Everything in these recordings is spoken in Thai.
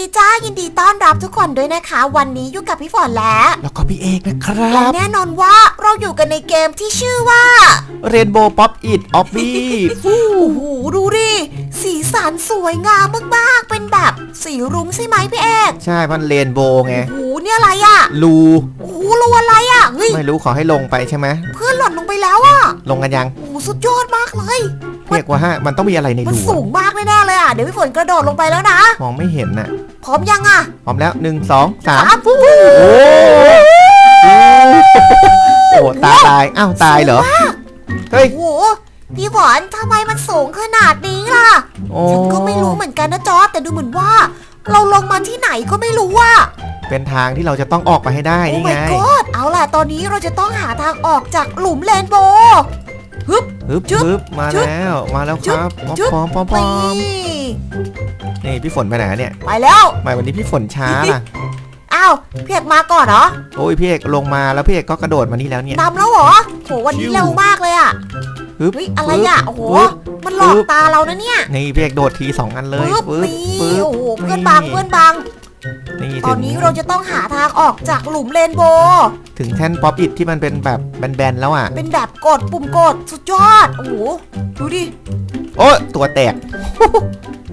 ดีจ้ายินดีต้อนรับทุกคนด้วยนะคะ วันนี้อยู่กับพี่ฝนและแล้วก็พี่เอกนะครัและบ แน่นอนว่าเราอยู่กันในเกมที่ชื่อว่า เรนโบว์ป๊อปอิดออฟบี้โอ้โหดูดิสีสันสวยงามมากๆ เป็นแบบสีรุ้งใช่ไหมพี่เอกใช่มันเรนโบว์ไง โอ้โหเนี่ยอะไรอะลูโอ้โหรูอะไรอะเฮ้ยไม่รู้ขอให้ลงไปใช่ไหมเพื่อนหล่นลงไปแล้วอะลงกันยังโอ้โหสุดยอดมากเลย เรียกว่าฮะมันต้องมีอะไรในมันรูสูอะงมากแน่ๆเลยอะ เดี๋ยวพี่ฝนกระโดดลงไปแล้วนะ มองไม่เห็นน่ะพร้อมยังอะพร้อมแล้วหนึ่งสองสามสามปุ๊บโอ้โอ้ตาตายอ้าวตายเหรอเฮ้ยโอ้โหพี่ฝนทำไมมันสูงขนาดนี้ล่ะ โอ้ฉันก็ไม่รู้เหมือนกันนะจอร์จแต่ดูเหมือนว่า เราลงมาที่ไหนก็ไม่รู้ว่าเป็นทางที่เราจะต้องออกไปให้ได้โอ้ นี่ my ไง god เอาล่ะ ตอนนี้เราจะต้องหาทางออกจากหลุมเรนโบว์ ฮึบจึ๊บฮึบมาจึ๊บแล้วมาแล้วครับจึ๊บพร้อมพร้อมพร้อนี่มนี่พี่ฝนไปไหนเนี่ยไปแล้วทำไมวันนี้พี่ฝนช้าล่ะอ้าวเพียกมาก่อนเหรอโอ้ยพี่เอกลงมาแล้วพี่เอกก็กระโดดมานี่แล้วเนี่ยนำแล้วเหรอโหวันนี้เร็วมากเลยอะฮึบเฮ้ยอะไรอะโอ้โหปึ๊บมันหลอกตาเรานะเนี่ยนี่พี่เอกโดดทีสองอันเลยปึ๊บปึ๊บนี่ปึ๊บโอ้โหเพื่อนบังเพื่อนบัง นี่ตถึอนงนี้เราจะต้องหาทางออกจากหลุมเรนโบว์ถึงแท่นป๊อปอิดที่มันเป็นแบบแบนๆแล้วอะ เป็นแบบกดปุ่มกดสุดยอด โอ้โห ดูดิ โอ้ตัวแตก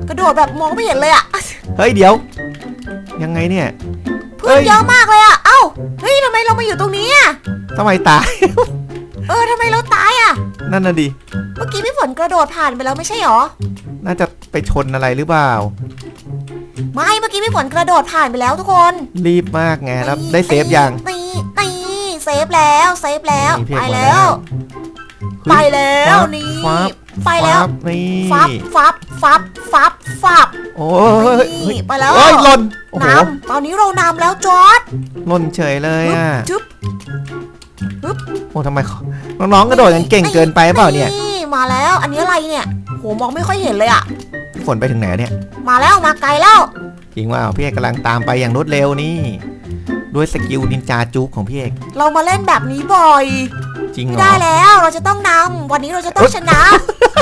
กระโดดแบบมองไม่เห็นเลยอะเฮ้ยเดี๋ยว ยังไงเนี่ยเพื่อนเยอะมากเลยอะเอ้า เฮ้ยทำไมเรามาอยู่ตรงนี้อะทำไมตาย เออทำไมเราตายอะนั่นน่ะดิ เมื่อกี้พี่ฝนกระโดดผ่านไปแล้วไม่ใช่หรอ น่าจะไปชนอะไรหรือเปล่า ไม่เมื่อกี้พี่ฝนกระโดดผ่านไปแล้วทุกคนรีบมากไงแล้วนี่ได้เซฟยังนี่นี่เซฟแล้วเซฟแล้วนี่พี่ไปเอกมาแล้ว ไปแล้วฟับนี่ฟับไปแล้วฟับนี่ฟับฟับฟับฟับฟับโอ้ยนี่ไปแล้วโอ้ยหล่นโอ้โหนำตอนนี้เรานำแล้วจอร์ดหล่นเฉยเลยอะจึ๊บโอ้ทำไมเขาน้องๆกระโดดกันเก่งเกินไปเปล่าเนี่ยนี่มาแล้วอันนี้อะไรเนี่ยโหมองไม่ค่อยเห็นเลยอะ ฝนไปถึงไหนเนี่ย มาแล้วมาไกลแล้วจริงว่าพี่เอกกำลังตามไปอย่างรวดเร็วนี่ ด้วยสกิลนินจาจุกของพี่เอกเรามาเล่นแบบนี้บ่อยจริงเหไม่รอได้แล้วเราจะต้องนำวันนี้เราจะต้องชนะ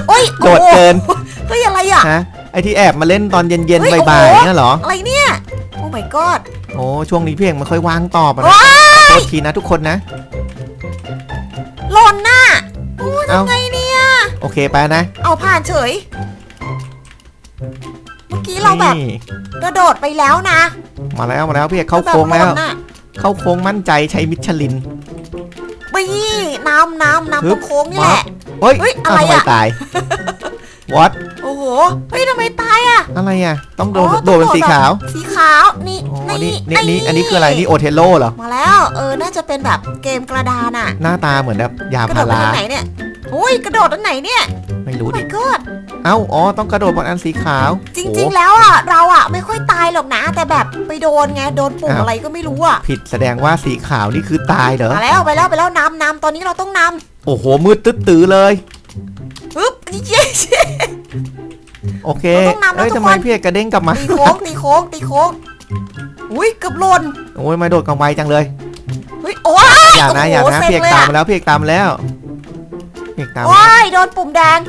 โอ้ยโดดเกินโอ้โหเฮ้ยอะไรอะฮะไอที่แอบมาเล่นตอนเย็นเฮ้ยๆบ่ายโอ้โห ๆเนี่ยเหรออะไรเนี่ยโอ้ my god โอ้ช่วงนี้พี่เอกไม่ค่อยว่างตอบอะนะว้าโทษทีนะทุกคนนะ หล่นน่ะโอ้เอ้า ทำไงเนี่ย โอเคไปนะ เอาผ่านเฉยเมื่อ กี้เราแบบนี่กระโดดไปแล้วนะมาแล้วมาแล้วพี่เอกเข้าแบบโค้งแล้วหนน่ะเข้าโค้งมั่นใจใช้มิชลิน ปี้น้ำน้ำน้ำฮึตรบงโค้งนี่แหละ เฮ้ยเฮ้ยอ้าวอะไรทำไมอะตายวัดโอ้โหเฮ้ยทำไมตายอะอะไรอะ ต้องโดอ๋นอโดนเป็นสีขาวสีขาวนี่อ๋อนี่นี่นี่นี่อันนี้คืออะไรนี่โอเทโลเหรอมาแล้วเออน่าจะเป็นแบบเกมกระดานอะหน้าตาเหมือนแบบยากระโดพาดไปรา ทางไหนเนี่ยโอ้ยกระโดดอันไหนเนี่ย ไม่โอ้รู้ดิ my god เอ้า อ๋อ ต้องกระโดดบนอันสีขาวจริงโอ้ๆแล้วอะเราอะไม่ค่อยตายหรอกนะ แต่แบบไปโดนไงโดนปุ่มอ้าวอะไรก็ไม่รู้อะผิดแสดงว่าสีขาวนี่คือตายเหรอ มาแล้วไปแล้วไปแล้วนำนำตอนนี้เราต้องนโอ้โห มืดตึ๊ดตื้อเลยำปึ๊บเย้เย้ โอเคเราต้องนำแล้วเอ้ยทุกทำไมคน พี่เอกกระเด้งกลับมา ตีโค้งตีโค้งตีโค้งอุ้ยเกือบหล่นโอ้ยไม่โดดกำไวจังเลย เฮ้ยโอ้ยอย่านะโโหอย่านะซ็พี่เอกลยตามอะ มาแล้วพี่เอกตามมาแล้วพี่ เอกตามมาว้าแล้วยโดนปุ่มแดง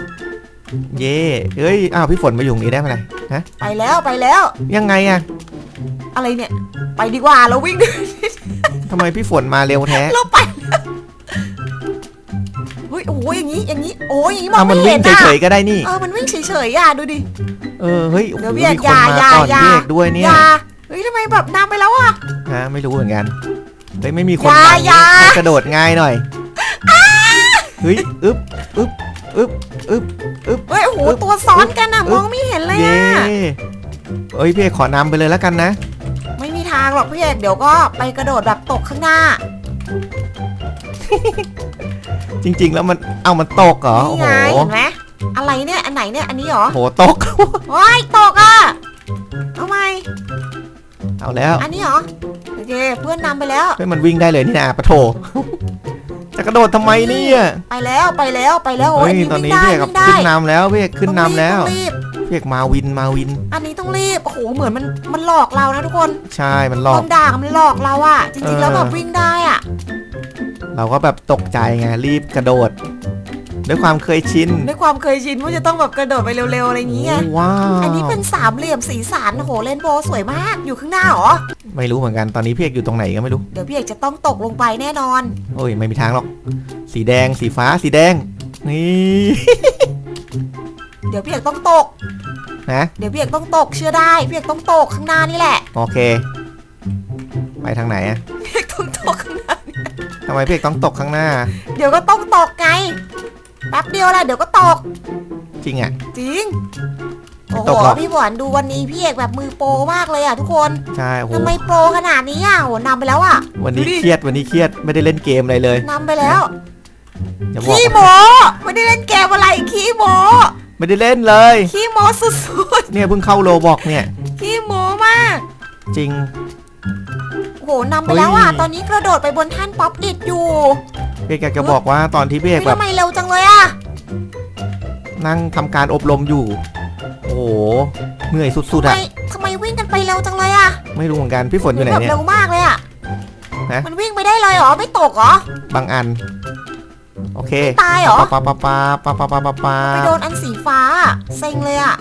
เย่เอ้ยอ้าวพี่ฝนมาอยู่ตรงนี้ได้ไหมฮะไปแล้วไปแล้ว ยังไงอะอะไรเนี่ย ไปดีกว่าเราวิ่งทำไมพี่ฝนมาเร็วแท้เราไปแล้วเฮ้ยโอ้ยอย่างนี้อย่างนี้โอ้ยอย่างนี้มออ้างวมัไม่นเห็วิ่งนอะเฉยๆก็ได้นี่เออมันวิ่งเฉยๆอะดูดิเออเฮ้ยโอ้โหเดี๋ยวพี่เอกมีคนมาอย่าก่อนอย่าพี่เอกด้วยเนี่อยย่าเฮ้ยทำไมแบบนำไปแล้วอะฮะไม่รู้เหมือนกันเฮ้ยไม่มีคนอย่ามาอย่าให้กระโดดง่ายหน่อย เฮ้ยอึ๊บอึ๊บอึ๊บอึ๊บอึ๊บเฮ้ยโอ้โหอึ๊บตัวซ้อนกันอะอึ๊มบองไม่เห็นเลยเย่อะเอ้ยพี่เอกขอนำไปเลยแล้วกันนะ ไม่มีทางหรอกพี่เอกเดี๋ยวก็ไปกระโดดแบบตกข้างหน้า จริง ๆ แล้วมันเอามันตกเหรอโอ้นี่โหไงเห็นไหมอะไรเนี่ยอันไหนเนี่ยอันนี้เหรอโหตกโอ้ยตกอะเอาไหมเอาแล้ว อันนี้เหรอโอเคเพื่อนนำไปแล้วเฮ้ยมันวิ่งได้เลยนี่นะปะโถ จะกระโดดทำไมเนี่ยไปแล้วไปแล้วไปแล้วโอ้เฮ้ยยอันนี้ตอนวิ่งนี้ได้พี่เอกวิ่งได้ขึ้นนำแล้วพี่เอกขึ้นนำแล้วต้องรีบพี่เอกมาวินมาวิน อันนี้ต้องรีบโอ้โหเหมือนมันมันหลอกเรานะทุกคนใช่มันหลอกคนด่ามันหลอกเราอะจริงๆแล้วเออแบบวิ่งได้อะเราก็แบบตกใจไงรีบกระโดด ด้วยความเคยชิน ด้วยความเคยชินว่าจะต้องแบบกระโดดไปเร็วๆอะไรอย่างเงี้ยโอ้ว้าวอันนี้เป็นสามเหลี่ยมสีสันโหเรนโบว์สวยมากอยู่ข้างหน้าเหรอ ไม่รู้เหมือนกันตอนนี้พี่เอกอยู่ตรงไหนก็ไม่รู้ เดี๋ยวพี่เอกจะต้องตกลงไปแน่นอน โอ้ยไม่มีทางหรอก สีแดงสีฟ้าสีแดง นี่ เดี๋ยวพี่เอกต้องตก นะ เดี๋ยวพี่เอกต้องตกเชื่อได้พี่เอกต้องตกข้างหน้านี่แหละ โอเค ไปทางไหนอะพี่เอกต้องตกข้างหน้าทำไมพี่เอกต้องตกข้างหน้า เดี๋ยวก็ต้องตกไง แป๊บเดียวแหละเดี๋ยวก็ตก จริงอะจริง โอ้ตกโหหรอ พี่หวานดูวันนี้พี่เอกแบบมือโปรมากเลยอะทุกคนใช่โอ้โหทำไมโปรขนาดนี้อะโหนำไปแล้วอะวันนี้ดูดิ เครียดวันนี้เครียดไม่ได้เล่นเกมอะไรเลยนำไปแล้วอย่าบอกขี้โมไม่ได้เล่นเกมอะไรขี้โมไม่ได้เล่นเลย ขี้โมสุดเนี่ยเพิ่งเข้าโลบอกเนี่ย ๆขี้โมมาก จริง โอ้โหนำไปแล้วอะ เฮ้ย ตอนนี้กระโดดไปบนแท่นป๊อปอิดอยู่พี่ เอกอยากจะบอกว่าตอนที่พี่เอกพี่แบบทำไมเร็วจังเลยอะนั่งทำการอบรมอยู่ โอ้โหเหนื่อยสุดๆทำไมอะทำไมวิ่งกันไปเร็วจังเลยอะไม่รู้เหมือนกันพี่ฝนอยู่ไหนแบบเนี่ย เร็วมากเลยอะฮะ มันวิ่งไปได้เลยเหรอไม่ตกเหรอบางอัน โอเคตายเหรอปะปะปะปะปะปะปะปะไปโดนอันสีฟ้าเซ็งเลยอะ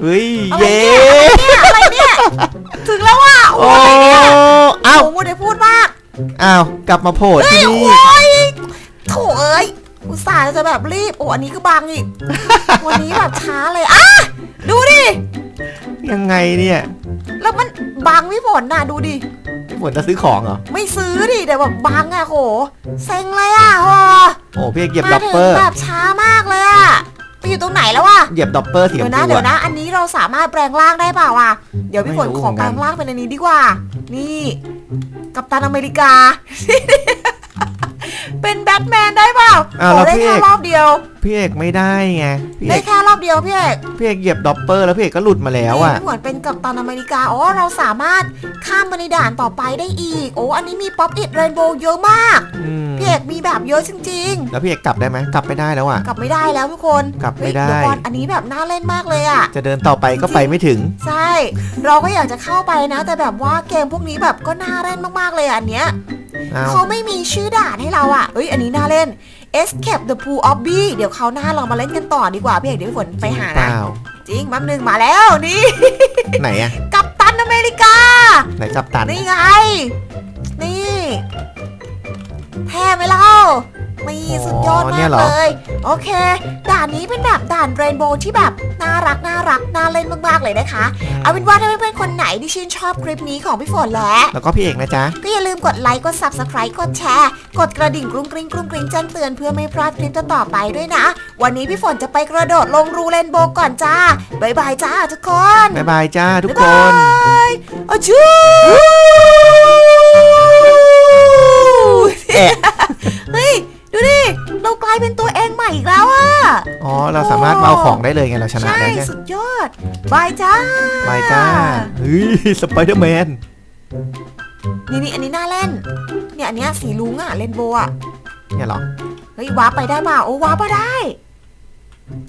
เฮ้ยอะไรเย้เนี่ยอะไรเนี่ยถึงแล้วว่ะโอ้โอ้ยเนี่ยเอ้าโอ้โหได้พูดมากอ้าวกลับมาโผล่ที่โอ้นี่ยโถเอ้ยอุตส่าห์จะแบบรีบ โอ้อันนี้ก็บังอีก วันนี้แบบช้าเลยอะดูดิ ยังไงเนี่ยแล้วมันบังพี่ฝนน่ะดูดิ พี่ฝนจะซื้อของเหรอ ไม่ซื้อดิแต่แบบบังอะโหเซ็งเลยอะโหโอ้พี่เอกเหยียบมาด็อปถึงเปอร์ แบบช้ามากเลยอะไปอยู่ตรงไหนแล้วอะเหยียบด็อปเปอร์สีชเดี๋ยมวนะพูเดี๋ยวอะนะ อันนี้เราสามารถแปลงร่างได้เปล่าวะเดี๋ยวพี่ฝนไม่รู้ขอเหมือนแปกัลน งร่างเป็นอันนี้ดีกว่า นี่ กัปตันอเมริกา เป็นแบทแมนได้เปล่าอ้าวโอ้แล้วได้พี่แค่เอกรอบเดียว พี่เอกไม่ได้ไงพี่เอได้กแค่รอบเดียวพี่เอกพี่เอกเหยียบด็อปเปอร์แล้วพี่เอกก็หลุดมาแล้วอะนี่เหมือนเป็นกัปตันอเมริกา อ๋อ เราสามารถข้ามมาในด่านต่อไปได้อีก โอ้ อันนี้มีป๊อปอิดเรนโบว์เยอะมาก อืมพี่เอกมีแบบเยอะจริง แล้วพี่เอกกลับได้ไหมกลับไม่ได้แล้วอะๆ กลับไม่ได้แล้วทุกคนกลับไม่เฮ้ยได้เยวก่อนอันนี้แบบน่าเล่นมากเลยอะจะเดินต่อไปก็ไปไม่ถึง ใช่ เราก็อยากจะเข้าไปนะ แต่แบบว่าเกมพวกนี้แบบก็น่าเล่นมากๆเลยอะอันเนี้ย เอาเขาไม่มีชื่อด่านให้เราอะเฮ้ย อันนี้น่าเล่น Escape the Pool of Bee เดี๋ยวเขาวหน้าเรามาเล่นกันต่อดีกว่าพี่เอกเดี๋ยวพี่ฝนไปหาเปนะล่าจริงแป๊บนึงมาแล้วนี่ ไหนอะกัปตันอเมริกา ไหนกัปตันนี่ไง นี่แท้ไหมเล่า นี่ สุดยอดมากเลย โอเค ด่านนี้เป็นแบบด่านเรนโบว์ที่แบบน่ารักน่ารักน่าเล่นมากๆเลยนะคะ เอาเป็นว่าถ้าเพื่อนๆคนไหนที่ชื่นชอบคลิปนี้ของพี่ฝนและ แล้วก็พี่เอกนะจ๊ะ ก็อย่าลืมกดไลค์ กด subscribe กดแชร์ กดกระดิ่งกรุ้งกริ้งกรุ้งกริ้งแจ้งเตือนเพื่อไม่พลาดคลิปต่อๆไปด้วยนะ วันนี้พี่ฝนจะไปกระโดดลงรูเรนโบว์ก่อนจ้าบายบายจ้าทุกคนบ๊ายบายจ้าทุกบ๊ายคน บายอาชูแอะเฮ้ยดูดิเรากลายเป็นตัวเองใหม่อีกแล้วอะอ๋อ เราสามารถเอาของได้เลยไงเราชนะใช่ได้ใช่สุดยอดบายจ้าบายจ้าเฮ้ยสไปเดอร์แมนนี่นี่อันนี้น่าเล่น เนี่ยอันเนี้ยสีลุงอะเรนโบว์อะเนี่ยเหรอเฮ้ยว้าร์ปไปได้เปล่าโอ้ว้าร์ปมาได้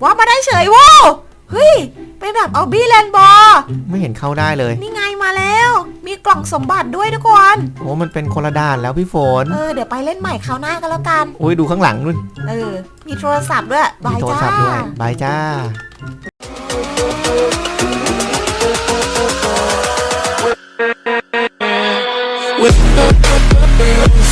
ว้าร์ปมาได้เฉยโว้วเฮ้ย เป็นแบบเอาบี้แลนบอลไม่เห็นเข้าได้เลย นี่ไงมาแล้ว มีกล่องสมบัติด้วยทุกคน โอ้มันเป็นคนละด่านแล้วพี่ฝน เออ เดี๋ยวไปเล่นใหม่คราวหน้ากันแล้วกันโอ้ยดูข้างหลังนู่น เออ มีโทรศัพท์ด้วย บามียโทรจ้า ศัพท์ด้วยบายจ้า With